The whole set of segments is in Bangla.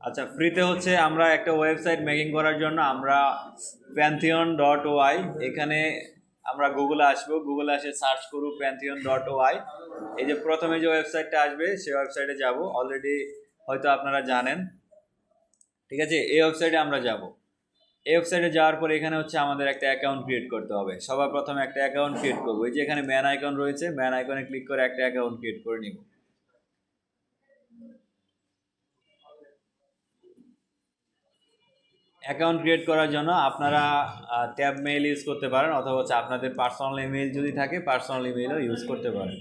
আচ্ছা ফ্রিতে হচ্ছে আমরা একটা ওয়েবসাইট মেকিং করার জন্য, আমরা প্যান্থিয়ন ডট ওয়াই এখানে আমরা গুগলে আসব। গুগলে আসে সার্চ করব প্যান্থিয়ন ডট ওয়াই এই যে প্রথমে যে ওয়েবসাইটটা আসবে সেই ওয়েবসাইটে যাব। অলরেডি হয়তো আপনারা জানেন। ঠিক আছে, এই ওয়েবসাইটে আমরা যাব। এই ওয়েবসাইটে যাওয়ার পর এখানে হচ্ছে আমাদের একটা অ্যাকাউন্ট ক্রিয়েট করতে হবে। সবার প্রথমে একটা অ্যাকাউন্ট ক্রিয়েট করব। এই যে এখানে ম্যান আইকন রয়েছে ম্যান আইকনে ক্লিক করে একটা অ্যাকাউন্ট ক্রিয়েট করে নিব। অ্যাকাউন্ট ক্রিয়েট করার জন্য আপনারা ট্যাব মেইল ইউজ করতে পারেন অথবা হচ্ছে আপনাদের পার্সোনাল ইমেল যদি থাকে পার্সোনাল ইমেলও ইউজ করতে পারেন।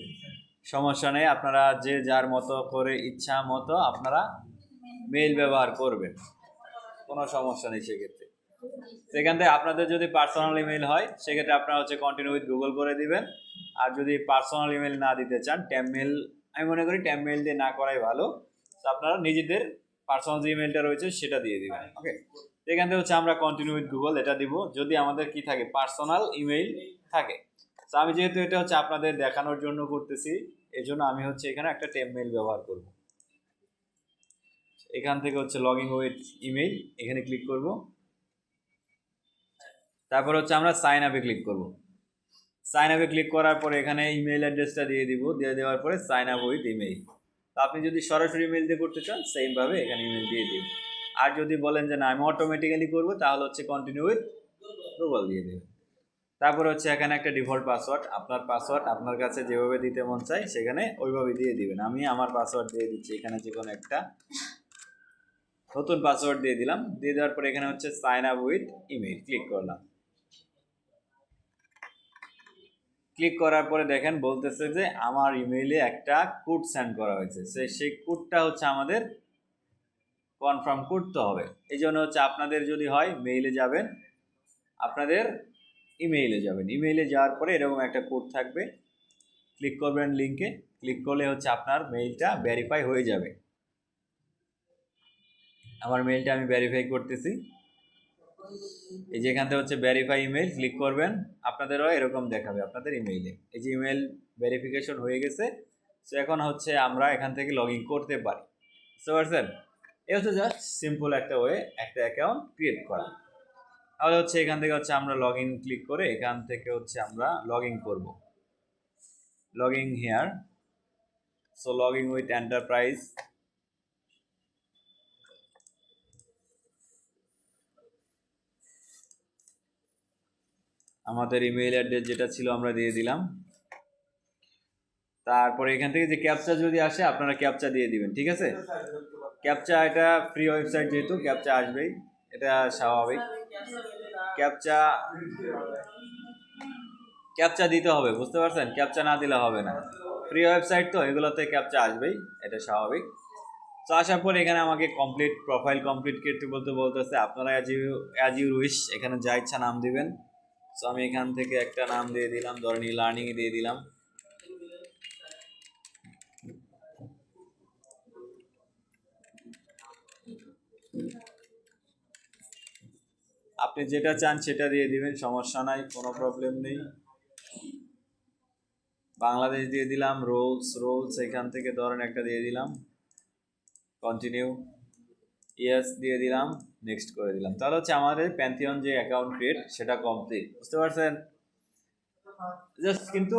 সমস্যা নেই, আপনারা যে যার মতো করে ইচ্ছা মতো আপনারা মেইল ব্যবহার করবেন। কোনো সমস্যা নেই সেক্ষেত্রে। সেখান থেকে আপনাদের যদি পার্সোনাল ইমেল হয়, সেক্ষেত্রে আপনারা হচ্ছে কন্টিনিউ উইথ গুগল করে দিবেন। আর যদি পার্সোনাল ইমেল না দিতে চান ট্যাব মেল আমি মনে করি ট্যাব মেল দিয়ে না করাই ভালো। তো আপনারা নিজেদের পার্সোনাল যে ইমেলটা রয়েছে, সেটা দিয়ে দিবেন ওকে এখান থেকে হচ্ছে আমরা কন্টিনিউ উইথ গুগল এটা দিব। যদি আমাদের কি থাকে? পার্সোনাল ইমেইল থাকে। তো আমি যেহেতু এটা হচ্ছে আপনাদের দেখানোর জন্য করতেছি এই জন্য আমি হচ্ছে এখানে একটা টেম মেইল ব্যবহার করব। এখান থেকে হচ্ছে লগ ইন উইথ ইমেইল এখানে ক্লিক করব। তারপর হচ্ছে আমরা সাইন আপে ক্লিক করব। সাইন আপে ক্লিক করার পরে এখানে ইমেল অ্যাড্রেসটা দিয়ে দিব। দিয়ে দেওয়ার পরে সাইন আপ উইথ ইমেইল তো আপনি যদি সরাসরি ইমেল দিয়ে করতে চান সেইমভাবে এখানে ইমেল দিয়ে দিন। আর যদি বলেন যে না, আমি অটোমেটিক্যালি করব, তাহলে হচ্ছে কন্টিনিউ উইথ গুগল দিয়ে দেবেন। তারপরে হচ্ছে এখানে একটা ডিফল্ট পাসওয়ার্ড আপনার পাসওয়ার্ড আপনার কাছে যেভাবে দিতে মন চাই সেখানে ওইভাবে দিয়ে দিবেন। আমি আমার পাসওয়ার্ড দিয়ে দিচ্ছি, এখানে যে কোনো একটা নতুন পাসওয়ার্ড দিয়ে দিলাম। দিয়ে দেওয়ার পরে এখানে হচ্ছে sign up with email click করলাম। ক্লিক করার পরে দেখেন, বলতেছে যে আমার ইমেইলে একটা কোড সেন্ড করা হয়েছে। সেই কোডটা হচ্ছে আমাদের কনফার্ম করতে হবে। এই জন্য হচ্ছে আপনাদের যদি হয় মেইলে যাবেন। আপনাদের ইমেইলে যাবেন। ইমেইলে যাওয়ার পরে এরকম একটা কোড থাকবে। ক্লিক করবেন লিঙ্কে ক্লিক করলে হচ্ছে আপনার মেইলটা ভেরিফাই হয়ে যাবে। আমার মেইলটা আমি ভেরিফাই করতেছি। এই যে থেকে হচ্ছে ভেরিফাই ইমেল ক্লিক করবেন। আপনাদেরও এরকম দেখাবে, আপনাদের ইমেইলে এই যে ইমেল ভেরিফিকেশন হয়ে গেছে। সো এখন হচ্ছে আমরা এখান থেকে লগ ইন করতে পারি। বুঝতে পারছেন? এ হচ্ছে জাস্ট সিম্পল একটা ওয়ে একটা অ্যাকাউন্ট ক্রিয়েট করা। তাহলে হচ্ছে এখান থেকে হচ্ছে আমরা লগ ইন ক্লিক করে এখান থেকে হচ্ছে আমরা লগ ইন করব। Log in here so log in with enterprise আমাদের ইমেইল অ্যাড্রেস যেটা ছিল আমরা দিয়ে দিলাম। তারপরে এখান থেকে যে ক্যাপচা যদি আসে, আপনারা ক্যাপচা দিয়ে দিবেন, ঠিক আছে? ক্যাপচা এটা ফ্রি ওয়েবসাইট যেহেতু, ক্যাপচা আসবেই, এটা স্বাভাবিক। ক্যাপচা ক্যাপচা দিতে হবে, বুঝতে পারছেন? ক্যাপচা না দিলে হবে না। ফ্রি ওয়েবসাইট তো, এগুলোতে ক্যাপচা আসবেই, এটা স্বাভাবিক। তো আসার পর এখানে আমাকে কমপ্লিট প্রোফাইল কমপ্লিট করতে বলতে বলতেছে। আপনারা as you as you wish এখানে যা ইচ্ছা নাম দিবেন। সো আমি এখান থেকে একটা নাম দিয়ে দিলাম ধরেন লার্নিং দিয়ে দিলাম। আপনি যেটা চান সেটা দিয়ে দিবেন, সমস্যা নাই, কোনো প্রবলেম নেই। বাংলাদেশ দিয়ে দিলাম রোলস রোলস এখান থেকে ধরেন একটা দিয়ে দিলাম। কন্টিনিউ ইয়েস দিয়ে দিলাম নেক্সট করে দিলাম। তাহলে হচ্ছে আমাদের প্যান্থিয়ন যে অ্যাকাউন্ট ক্রিয়েট সেটা কমপ্লিট বুঝতে পারছেন? জাস্ট কিন্তু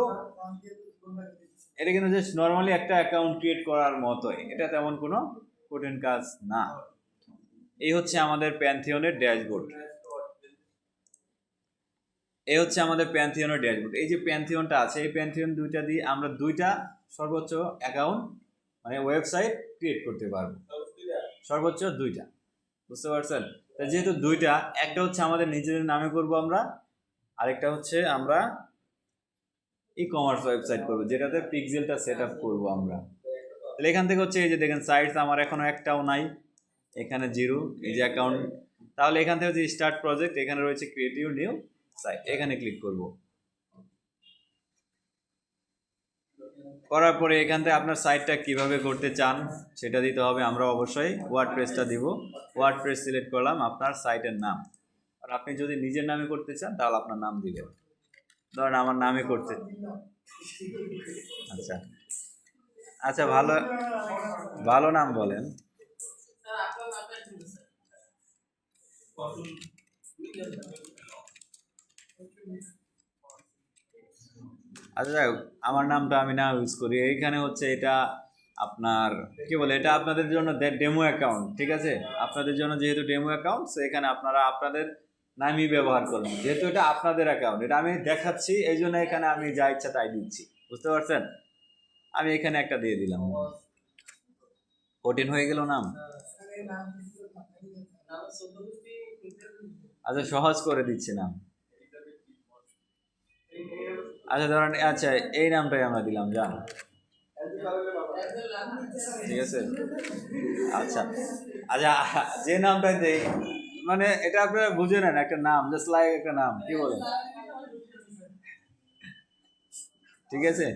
এটা কিন্তু জাস্ট নর্মালি একটা অ্যাকাউন্ট ক্রিয়েট করার মতোই। এটা তেমন কোনো কঠিন কাজ না। এই হচ্ছে আমাদের প্যান্থিয়নের ড্যাশবোর্ড এই হচ্ছে আমাদের প্যান্থিয়নের ড্যাশবোর্ড এই যে প্যান্থিয়নটা আছে, এই প্যান্থিয়ন দুইটা দিয়ে আমরা দুইটা সর্বোচ্চ অ্যাকাউন্ট মানে ওয়েবসাইট ক্রিয়েট করতে পারব। সর্বোচ্চ দুইটা। বুঝতে পারছেন? তা যেহেতু দুইটা, একটা হচ্ছে আমাদের নিজেদের নামে করব আমরা, আরেকটা হচ্ছে আমরা ই কমার্স ওয়েবসাইট করব, যেটাতে পিক্সেলটা সেট আপ করব আমরা। তাহলে এখান থেকে হচ্ছে এই যে দেখেন সাইটস আমার এখনও একটাও নাই, এখানে জিরো এই যে অ্যাকাউন্ট তাহলে এখান থেকে হচ্ছে স্টার্ট প্রজেক্ট এখানে রয়েছে ক্রিয়েটিভ নিউ সাইট এখানে ক্লিক করব। করার পরে এখান থেকে আপনার সাইটটা কীভাবে করতে চান সেটা দিতে হবে, আমরা অবশ্যই ওয়ার্ড প্রেসটা দিব। ওয়ার্ড প্রেস সিলেক্ট করলাম আপনার সাইটের নাম। আর আপনি যদি নিজের নামে করতে চান, তাহলে আপনার নাম দিবেন। ধরেন আমার নামে করতে। আচ্ছা। আচ্ছা ভালো ভালো নাম বলেন। আচ্ছা যাই আমার নামটা আমি না ইউজ করি। এইখানে হচ্ছে এটা আপনার, কি বলে, এটা আপনাদের জন্য ডেমো অ্যাকাউন্ট ঠিক আছে? আপনাদের জন্য যেহেতু ডেমো অ্যাকাউন্ট এখানে আপনারা আপনাদের নামই ব্যবহার করবেন। যেহেতু এটা আপনাদের অ্যাকাউন্ট এটা আমি দেখাচ্ছি, এই জন্য এখানে আমি যা ইচ্ছা তাই দিচ্ছি। বুঝতে পারছেন? আমি এখানে একটা দিয়ে দিলাম। কঠিন হয়ে গেল নাম। আচ্ছা সহজ করে দিচ্ছি নাম। আচ্ছা ধরেন আচ্ছা এই নামটাই আমরা দিলাম, জান। ঠিক আছে? আচ্ছা আচ্ছা যে নামটা দেই মানে এটা আপনারা বুঝে নেন একটা নাম জাস্ট লাইক একটা নাম, কি বলেন? ঠিক আছে?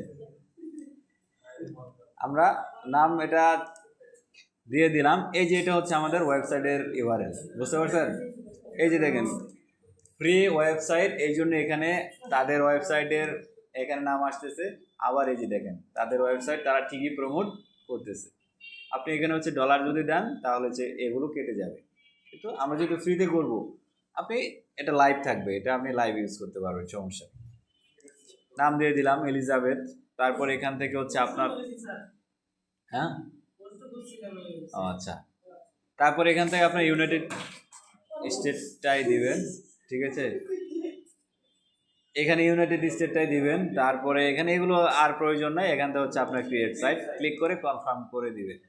আমরা নাম এটা দিয়ে দিলাম, এই যে এটা হচ্ছে আমাদের ওয়েবসাইটের ইউআরএল বুঝতে পারছেন? এই যে দেখেন ফ্রি ওয়েবসাইট এই জন্য এখানে তাদের ওয়েবসাইটের এখানে নাম আসতেছে। আবার এই যে দেখেন, তাদের ওয়েবসাইট তারা ঠিকই প্রমোট করতেছে। আপনি এখানে হচ্ছে ডলার যদি দেন, তাহলে হচ্ছে এগুলো কেটে যাবে। কিন্তু আমরা যেহেতু ফ্রিতে করব, আপনি এটা লাইভ থাকবে, এটা আপনি লাইভ ইউজ করতে পারবেন, সমস্যা নাম দিয়ে দিলাম এলিজাবেথ তারপর এখান থেকে হচ্ছে আপনার হ্যাঁ? আচ্ছা। তারপর এখান থেকে আপনার ইউনাইটেড স্টেটটাই দিবেন। ঠিক আছে? এখানে ইউনাইটেড স্টেটটাই দিবেন, তারপরে এখানে এগুলো আর প্রয়োজন নাই, এখান থেকে হচ্ছে আপনার ক্রিয়েট সাইট ক্লিক করে কনফার্ম করে দিবেন।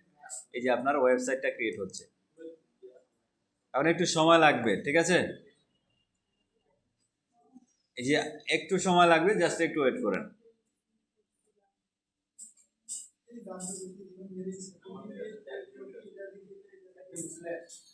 এই যে আপনার ওয়েবসাইটটা ক্রিয়েট হচ্ছে। এখন একটু সময় লাগবে, ঠিক আছে? এই যে একটু সময় লাগবে জাস্ট একটু ওয়েট করেন। আপনারা চুপচাপ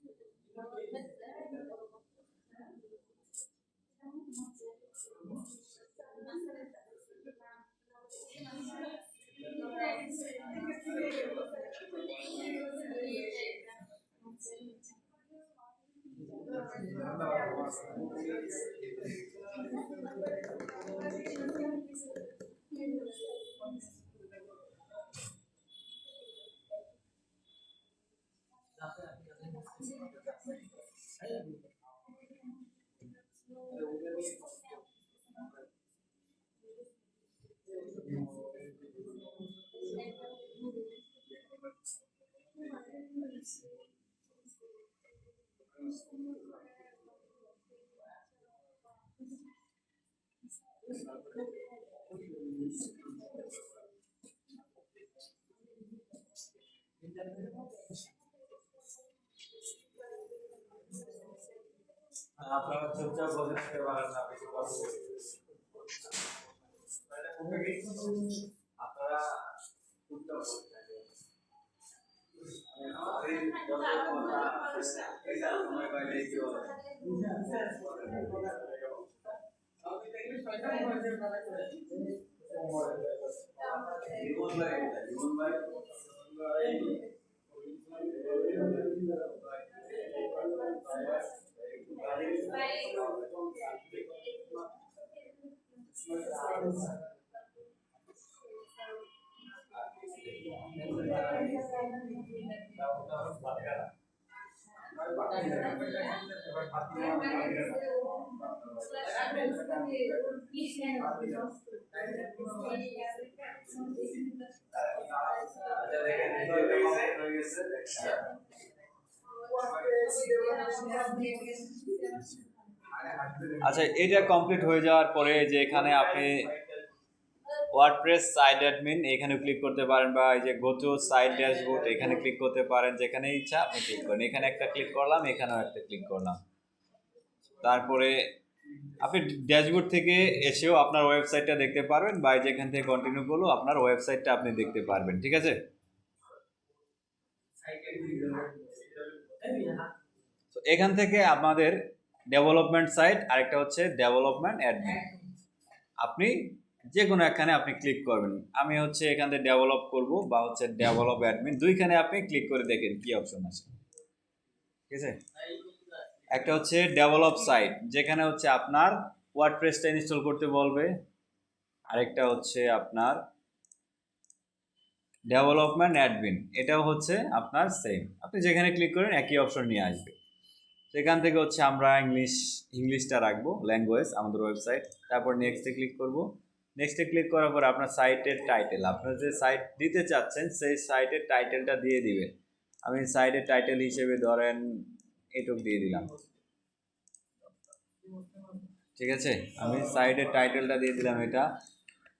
পারেন না বেশি কথা আপনারা চুপচাপ বসে থাকবেন সময় পাইলে কি হবে জীবন ভাই জীবন ভাই আচ্ছা এটা কমপ্লিট হয়ে যাওয়ার পরে যে এখানে আপনি ওয়ার্ডপ্রেস সাইট অ্যাডমিন এখানে ক্লিক করতে পারেন বা এই যে গোটু সাইট ড্যাশবোর্ড এখানে ক্লিক করতে পারেন যেখানে ইচ্ছা আপনি ক্লিক করেন। এখানে একটা ক্লিক করলাম, এখানেও একটা ক্লিক করলাম। তারপরে আপনি ড্যাশবোর্ড থেকে এসেও আপনার ওয়েবসাইটটা দেখতে পারবেন বা যেখান থেকে কন্টিনিউ করলেও আপনার ওয়েবসাইটটা আপনি দেখতে পারবেন, ঠিক আছে? এখান থেকে আমাদের ডেভেলপমেন্ট সাইট, আরেকটা হচ্ছে ডেভেলপমেন্ট অ্যাডমিন। আপনি যে কোনো একখানে আপনি ক্লিক করবেন। আমি হচ্ছে এখান থেকে ডেভেলপ করব বা হচ্ছে ডেভেলপ অ্যাডমিন, দুইখানে আপনি ক্লিক করে দেখেন কি অপশন আছে। ঠিক আছে? একটা হচ্ছে ডেভেলপ সাইট যেখানে হচ্ছে আপনার ওয়ার্ডপ্রেসটা ইনস্টল করতে বলবে। আরেকটা হচ্ছে আপনার ডেভেলপমেন্ট অ্যাডমিন এটাও হচ্ছে আপনার সেম আপনি যেখানে ক্লিক করেন, একই অপশন নিয়ে আসবে। সেখান থেকে হচ্ছে আমরা ইংলিশ ইংলিশটা রাখব ল্যাঙ্গুয়েজ আমাদের ওয়েবসাইট তারপর নেক্সটে ক্লিক করব। নেক্সটে ক্লিক করার পর আপনার সাইটের টাইটেল আপনার যে সাইট দিতে চাচ্ছেন, সেই সাইটের টাইটেলটা দিয়ে দিবেন আমি সাইটের টাইটেল হিসেবে ধরেন এটুক দিয়ে দিলাম। ঠিক আছে? আমি সাইটের টাইটেলটা দিয়ে দিলাম এটা।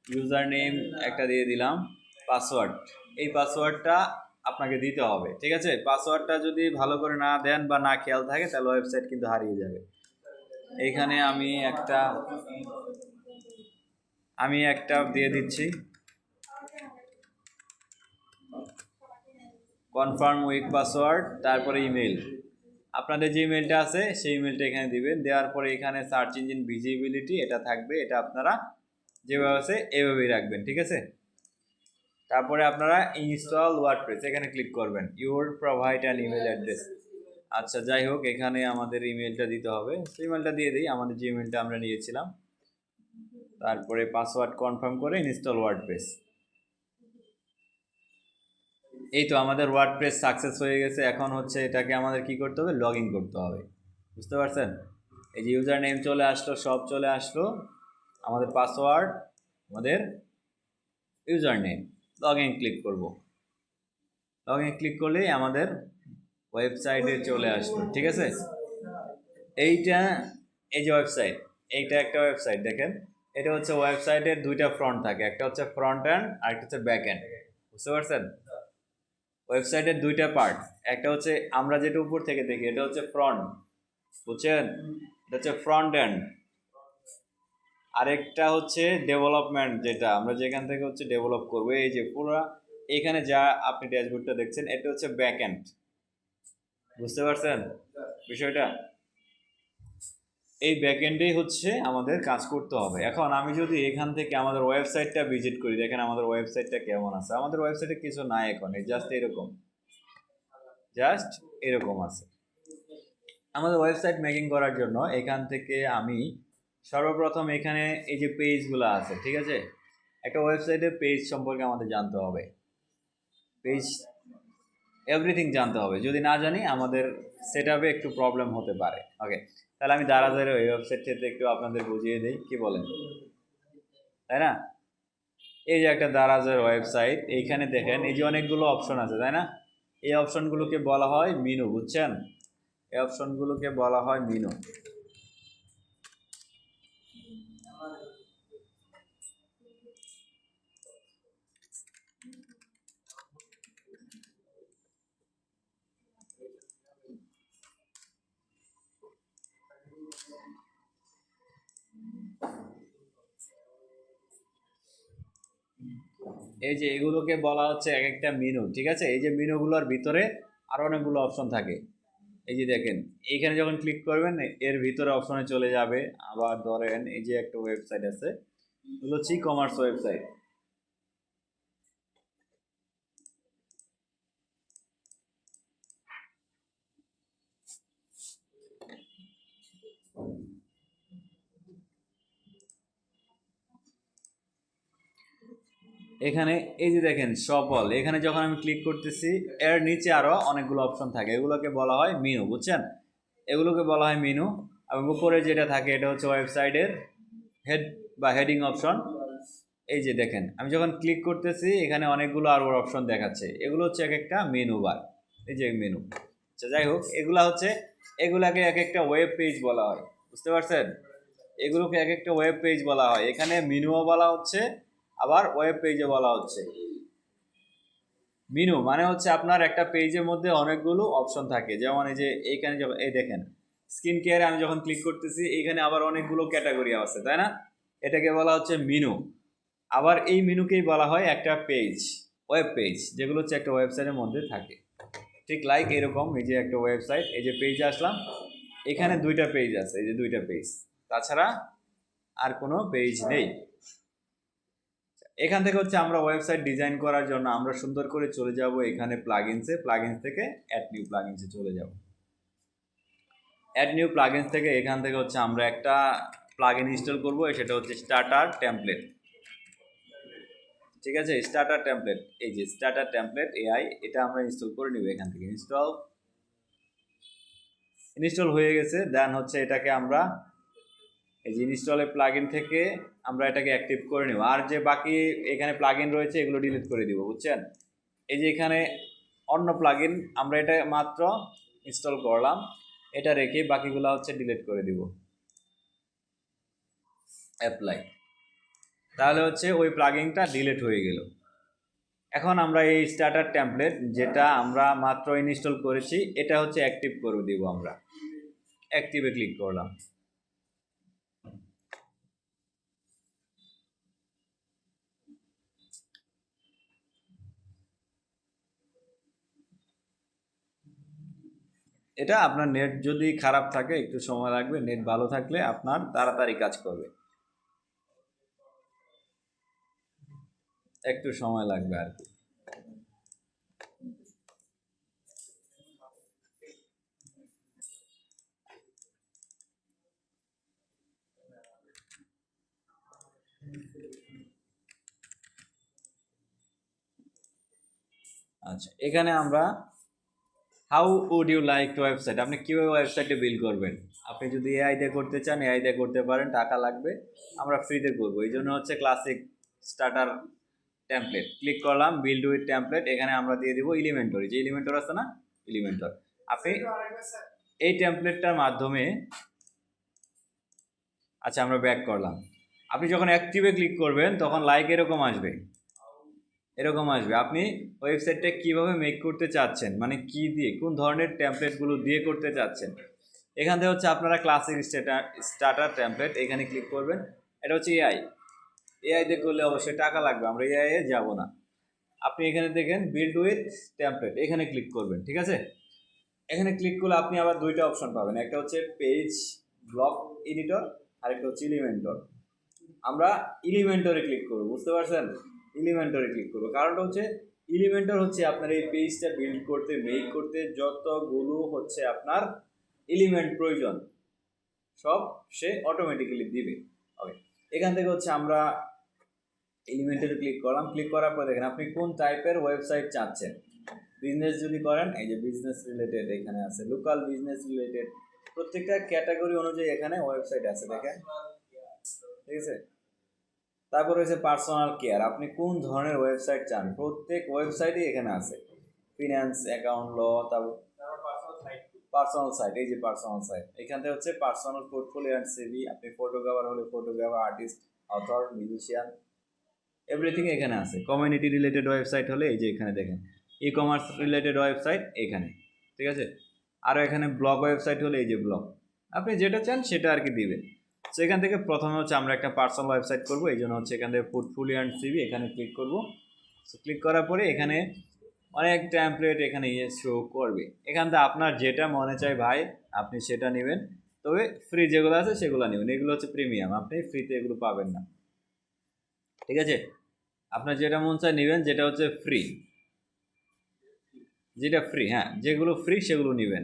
ইউজার নেম একটা দিয়ে দিলাম। পাসওয়ার্ড এই পাসওয়ার্ডটা আপনাকে দিতে হবে। ঠিক আছে? পাসওয়ার্ডটা যদি ভালো করে না দেন বা না খেয়াল থাকে তাহলে ওয়েবসাইট কিন্তু হারিয়ে যাবে। এইখানে আমি একটা আমি একটা দিয়ে দিচ্ছি। কনফার্ম উইক পাসওয়ার্ড তারপরে ইমেল আপনাদের যে ইমেলটা আছে, সেই ইমেলটা এখানে দিবেন। দেওয়ার পরে এখানে সার্চ ইঞ্জিন ভিজিবিলিটি এটা থাকবে, এটা আপনারা যেভাবে আছে এভাবেই রাখবেন, ঠিক আছে? তারপরে আপনারা ইনস্টল ওয়ার্ডপ্রেস এখানে ক্লিক করবেন। Your provide an email address আচ্ছা যাই হোক, এখানে আমাদের ইমেলটা দিতে হবে। সেই ইমেলটা দিয়ে দিই, আমাদের যে ইমেলটা আমরা নিয়েছিলাম। তারপরে পাসওয়ার্ড কনফার্ম করে ইনস্টল ওয়ার্ডপ্রেস এই তো আমাদের ওয়ার্ডপ্রেস সাকসেস হয়ে গেছে। এখন হচ্ছে এটাকে আমাদের কি করতে হবে? লগ ইন করতে হবে। বুঝতে পারছেন? এই যে ইউজার নেম চলে আসলো, সব চলে আসলো। আমাদের পাসওয়ার্ড আমাদের user name log in click করব। লগ ইন ক্লিক করলেই আমাদের ওয়েবসাইটে চলে আসলো, ঠিক আছে? এইটা, এই যে ওয়েবসাইট এইটা একটা ওয়েবসাইট দেখেন। এটা হচ্ছে ওয়েবসাইটের দুইটা ফ্রন্ট থাকে। একটা হচ্ছে ফ্রন্ট এন্ড আর একটা হচ্ছে ব্যাক এন্ড বুঝতে পারছেন? ওয়েবসাইটের দুইটা পার্ট একটা হচ্ছে আমরা যেটা উপর থেকে দেখি, এটা হচ্ছে ফ্রন্ট বুঝছেন? এটা হচ্ছে ফ্রন্ট এন্ড আরেকটা হচ্ছে ডেভেলপমেন্ট যেটা, আমরা যেখান থেকে হচ্ছে ডেভেলপ করব, এই যে পুরো, এখানে যা আপনি ড্যাশবোর্ডটা দেখছেন, এটা হচ্ছে ব্যাক এন্ড বুঝতে পারছেন? বিষয়টা? এই ব্যাকএন্ডেই হচ্ছে আমাদের কাজ করতে হবে। এখন আমি যদি এখান থেকে আমাদের ওয়েবসাইটটা ভিজিট করি, দেখেন আমাদের ওয়েবসাইটটা কেমন আছে। আমাদের ওয়েবসাইটে কিছু নাই এখন জাস্ট এরকম। জাস্ট এরকম আছে। আমাদের ওয়েবসাইট মেকিং করার জন্য এখান থেকে আমি সর্বপ্রথম এখানে এই যে পেজগুলো আছে, ঠিক আছে? একটা ওয়েবসাইটের পেজ সম্পর্কে আমাদের জানতে হবে। পেজ এভরিথিং জানতে হবে। যদি না জানি, আমাদের সেট একটু প্রবলেম হতে পারে। ওকে তাহলে আমি দারাজের ওই ওয়েবসাইট থেকে একটু আপনাদের বুঝিয়ে দিই, কি বলেন? তাই না? এই যে একটা দারাজের ওয়েবসাইট এইখানে দেখেন, এই যে অনেকগুলো অপশন আছে, তাই না? এই অপশনগুলোকে বলা হয় মিনু, বুঝছেন? এই অপশনগুলোকে বলা হয় মিনু। এই যে এগুলোকে বলা হচ্ছে এক একটা মেনু ঠিক আছে? এই যে মেনুগুলোর ভিতরে আরও অনেকগুলো অপশন থাকে। এই যে দেখেন, এইখানে যখন ক্লিক করবেন, এর ভিতরে অপশনে চলে যাবে। আবার ধরেন, এই যে একটা ওয়েবসাইট আছে এগুলো হচ্ছে কমার্স ওয়েবসাইট এখানে, এই যে দেখেন সফল এখানে যখন আমি ক্লিক করতেছি, এর নিচে আরও অনেকগুলো অপশন থাকে। এগুলোকে বলা হয় মেনু বুঝছেন? এগুলোকে বলা হয় মেনু এবং উপরে যেটা থাকে, এটা হচ্ছে ওয়েবসাইটের হেড বা হেডিং অপশন এই যে দেখেন, আমি যখন ক্লিক করতেছি, এখানে অনেকগুলো আরও অপশন দেখাচ্ছে। এগুলো হচ্ছে এক একটা মেনু বার এই যে মেনু আচ্ছা যাই হোক, এগুলা হচ্ছে, এগুলাকে এক একটা ওয়েব পেজ বলা হয়। বুঝতে পারছেন? এগুলোকে এক একটা ওয়েব পেজ বলা হয়। এখানে মেনুও বলা হচ্ছে আবার ওয়েব পেজে বলা হচ্ছে। মিনু মানে হচ্ছে আপনার একটা পেজের মধ্যে অনেকগুলো অপশন থাকে। যেমন এই যে এইখানে এই দেখেন স্কিন কেয়ারে আমি যখন ক্লিক করতেছি, এইখানে আবার অনেকগুলো ক্যাটাগরি আছে, তাই না? এটাকে বলা হচ্ছে মিনু। আবার এই মিনুকেই বলা হয় একটা পেজ ওয়েব পেজ যেগুলো হচ্ছে একটা ওয়েবসাইটের মধ্যে থাকে। ঠিক লাইক এরকম, এই যে একটা ওয়েবসাইট এই যে পেজে আসলাম, এখানে দুইটা পেজ আছে, এই যে দুইটা পেজ তাছাড়া আর কোনো পেজ নেই। এখান থেকে হচ্ছে আমরা ওয়েবসাইট ডিজাইন করার জন্য আমরা সুন্দর করে চলে যাব এখানে প্লাগইনসে প্লাগইনস থেকে অ্যাড নিউ প্লাগইনসে চলে যাব। অ্যাড নিউ প্লাগইনস থেকে এখান থেকে হচ্ছে আমরা একটা প্লাগইন ইনস্টল করব সেটা হচ্ছে স্টার্টার টেমপ্লেট ঠিক আছে? স্টার্টার টেমপ্লেট এই যে স্টার্টার টেমপ্লেট এআই এটা আমরা ইনস্টল করে নিব এখান থেকে। ইনস্টল ইনস্টল হয়ে গেছে। দেন হচ্ছে এটাকে আমরা এই যে ইনস্টলের প্লাগইন থেকে আমরা এটাকে অ্যাক্টিভ করে নেব। আর যে বাকি এখানে প্লাগইন রয়েছে, এগুলো ডিলিট করে দিব, বুঝছেন? এই যে এখানে অন্য প্লাগইন আমরা এটা মাত্র ইনস্টল করলাম। এটা রেখে বাকিগুলো হচ্ছে ডিলিট করে দিব। অ্যাপ্লাই তাহলে হচ্ছে ওই প্লাগিংটা ডিলিট হয়ে গেল। এখন আমরা এই স্টার্টার টেমপ্লেট যেটা আমরা মাত্র ইনস্টল করেছি, এটা হচ্ছে অ্যাক্টিভ করে দিব আমরা। অ্যাক্টিভে ক্লিক করলাম। এটা আপনার নেট যদি খারাপ থাকে, একটু সময় লাগবে নেট ভালো থাকলে আপনার তাড়াতাড়ি কাজ করবে। একটু সময় লাগবে আর কি। আচ্ছা এখানে আমরা how would you like to website আপনি কীভাবে ওয়েবসাইটে বিল করবেন? আপনি যদি এআই দিয়ে করতে চান এআই দিয়ে করতে পারেন, টাকা লাগবে, আমরা ফ্রিতে করব। এই জন্য হচ্ছে ক্লাসিক স্টার্টার টেমপ্লেট ক্লিক করলাম বিল্ড উইথ টেমপ্লেট এখানে আমরা দিয়ে দিব এলিমেন্টর যে এলিমেন্টর আছে না? এলিমেন্টর আপনি এই টেমপ্লেটটার মাধ্যমে আচ্ছা আমরা ব্যাক করলাম। আপনি যখন অ্যাক্টিভে ক্লিক করবেন, তখন লাইক এরকম আসবে। এরকম আসবে। আপনি ওয়েবসাইটটা কীভাবে মেক করতে চাচ্ছেন? মানে কি দিয়ে? কোন ধরনের টেমপ্লেটগুলো দিয়ে করতে চাচ্ছেন? এখান থেকে হচ্ছে আপনারা ক্লাসিক স্টার্টার স্টার্টার টেমপ্লেট এখানে ক্লিক করবেন। এটা হচ্ছে এআই এআই দিয়ে করলে অবশ্যই টাকা লাগবে। আমরা এআই এ যাব না। আপনি এখানে দেখেন বিল্ড উইথ টেমপ্লেট এখানে ক্লিক করবেন, ঠিক আছে? এখানে ক্লিক করলে আপনি আবার দুইটা অপশন পাবেন। একটা হচ্ছে পেজ ব্লক এডিটর আরেকটা হচ্ছে ইলিমেন্টর আমরা ইলিমেন্টরে ক্লিক করব, বুঝতে পারছেন? ইলিমেন্টরে ক্লিক করব। কারণটা হচ্ছে ইলিমেন্টর হচ্ছে আপনার এই পেজটা বিল্ড করতে মেক করতে যতগুলো হচ্ছে আপনার এলিমেন্ট প্রয়োজন, সব সে অটোমেটিক্যালি দিবে। ওকে এখান থেকে হচ্ছে আমরা এলিমেন্টরে ক্লিক করলাম। ক্লিক করার পর দেখেন, আপনি কোন টাইপের ওয়েবসাইট চাচ্ছেন? বিজনেস যদি করেন, এই যে বিজনেস রিলেটেড এখানে আছে লোকাল বিজনেস রিলেটেড প্রত্যেকটা ক্যাটাগরি অনুযায়ী এখানে ওয়েবসাইট আছে, দেখেন। ঠিক আছে? তারপর রয়েছে পার্সোনাল কেয়ার আপনি কোন ধরনের ওয়েবসাইট চান? প্রত্যেক ওয়েবসাইটই এখানে আছে। ফিনান্স অ্যাকাউন্ট ল তারপর পার্সোনাল সাইট এই যে পার্সোনাল সাইট এখান থেকে হচ্ছে পার্সোনাল পোর্টফোলিও অ্যান্ড সিভি আপনি ফটোগ্রাফার হলে photographer artist author musician everything এখানে আছে। কমিউনিটি রিলেটেড ওয়েবসাইট হলে এই যে এখানে দেখেন। ই কমার্স রিলেটেড ওয়েবসাইট এখানে। ঠিক আছে? আরও এখানে ব্লগ ওয়েবসাইট হলে এই যে ব্লগ আপনি যেটা চান সেটা আর কি দিবেন। সো এখান থেকে প্রথমে হচ্ছে আমরা একটা পার্সোনাল ওয়েবসাইট করব, এই জন্য হচ্ছে এখান থেকে পোর্টফোলিও অ্যান্ড সিভি এখানে ক্লিক করব। সো ক্লিক করার পরে এখানে অনেক ট্যাম্পলেট এখানে ইয়ে শো করবে। এখান থেকে আপনার যেটা মনে চায় ভাই, আপনি সেটা নেবেন। তবে ফ্রি যেগুলো আছে সেগুলো নেবেন। এগুলো হচ্ছে প্রিমিয়াম আপনি ফ্রিতে এগুলো পাবেন না। ঠিক আছে? আপনার যেটা মন চায় নেবেন, যেটা হচ্ছে ফ্রি যেটা ফ্রি হ্যাঁ যেগুলো ফ্রি সেগুলো নেবেন।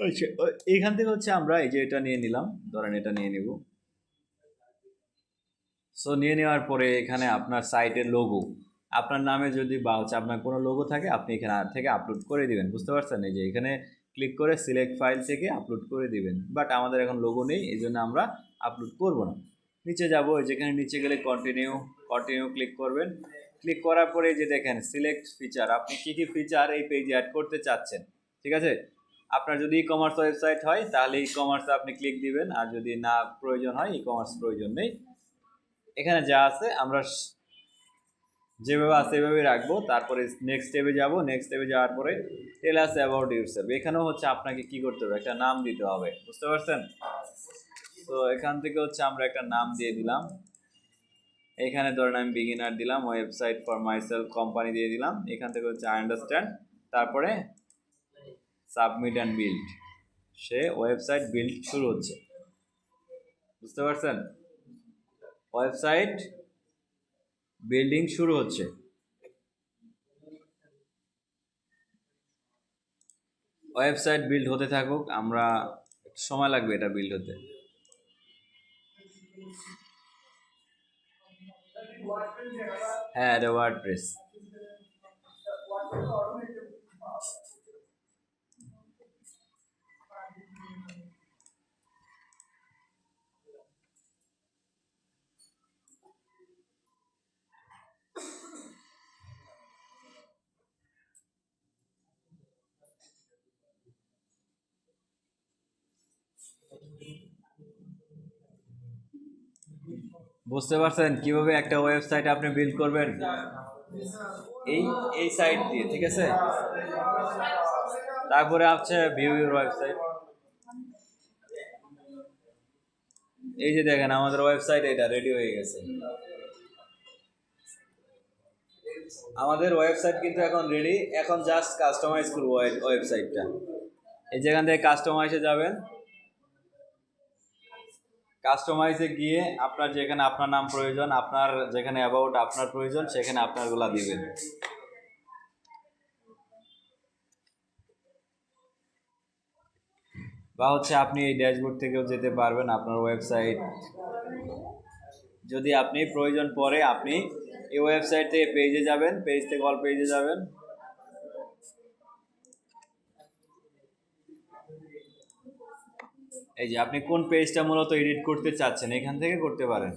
আচ্ছা, ও- এইখান থেকে হচ্ছে আমরা এই যে এটা নিয়ে নিলাম ধরেন এটা নিয়ে নিব। সো নিয়ে নেওয়ার পরে এখানে আপনার সাইটের লোগো আপনার নামে যদি বা হচ্ছে আপনার কোনো লোগো থাকে আপনি এখানে থেকে আপলোড করে দিবেন। বুঝতে পারছেন? এই যে এখানে ক্লিক করে সিলেক্ট ফাইল থেকে আপলোড করে দিবেন। বাট আমাদের এখন লোগো নেই এই জন্য আমরা আপলোড করব না। নিচে যাব যেখানে নিচে গেলে কন্টিনিউ কন্টিনিউ ক্লিক করবেন। ক্লিক করার পরে যে দেখেন সিলেক্ট ফিচার আপনি কী কী ফিচার এই পেজে অ্যাড করতে চাচ্ছেন? ঠিক আছে? আপনার যদি ই কমার্স ওয়েবসাইট হয়, তাহলে ই কমার্সে আপনি ক্লিক দিবেন। আর যদি না প্রয়োজন হয় ই কমার্স প্রয়োজন নেই। এখানে যা আছে, আমরা যেভাবে আছে এভাবেই রাখব। তারপরে নেক্সট স্টেপে যাব। নেক্সট স্টেপে যাওয়ার পরে টেল আস অ্যাবাউট ইউরসেলফ এখানেও হচ্ছে আপনাকে কি করতে হবে? একটা নাম দিতে হবে। বুঝতে পারছেন? তো এখান থেকে হচ্ছে আমরা একটা নাম দিয়ে দিলাম। এখানে ধরেন আমি বিগিনার দিলাম ওয়েবসাইট ফর মাইসেলফ কোম্পানি দিয়ে দিলাম। এখান থেকে হচ্ছে আই আন্ডারস্ট্যান্ড তারপরে সাবমিট অ্যান্ড বিল্ড। সে ওয়েবসাইট বিল্ড শুরু হচ্ছে। বুঝতে পারছেন? ওয়েবসাইট বিল্ডিং শুরু হচ্ছে। ওয়েবসাইট বিল্ড হতে থাকুক, আমরা সময় লাগবে এটা বিল্ড হতে। হ্যাঁ এটা ওয়ার্ডপ্রেস বুঝতে পারছেন কীভাবে একটা ওয়েবসাইট আপনি বিল্ড করবেন? এই এই সাইট দিয়ে, ঠিক আছে? তারপরে আছে ভিউ ইউর ওয়েবসাইট এই যে দেখেন, আমাদের ওয়েবসাইট এটা রেডি হয়ে গেছে। আমাদের ওয়েবসাইট কিন্তু এখন রেডি এখন জাস্ট কাস্টমাইজ করব ওয়েবসাইটটা এই যেখান থেকে কাস্টমাইজে যাবেন কাস্টমাইজে গিয়ে আপনার যেখানে আপনার নাম প্রয়োজন, আপনার যেখানে অ্যাবাউট আপনার প্রয়োজন, সেখানে আপনারগুলা দিবেন। বা হচ্ছে আপনি এই ড্যাশবোর্ড থেকেও যেতে পারবেন আপনার ওয়েবসাইট যদি আপনি প্রয়োজন পড়ে, আপনি এই ওয়েবসাইট থেকে পেজে যাবেন পেজ থেকে অল পেজে যাবেন। এই যে আপনি কোন পেজটা মূলত এডিট করতে চাচ্ছেন? এখান থেকে করতে পারেন।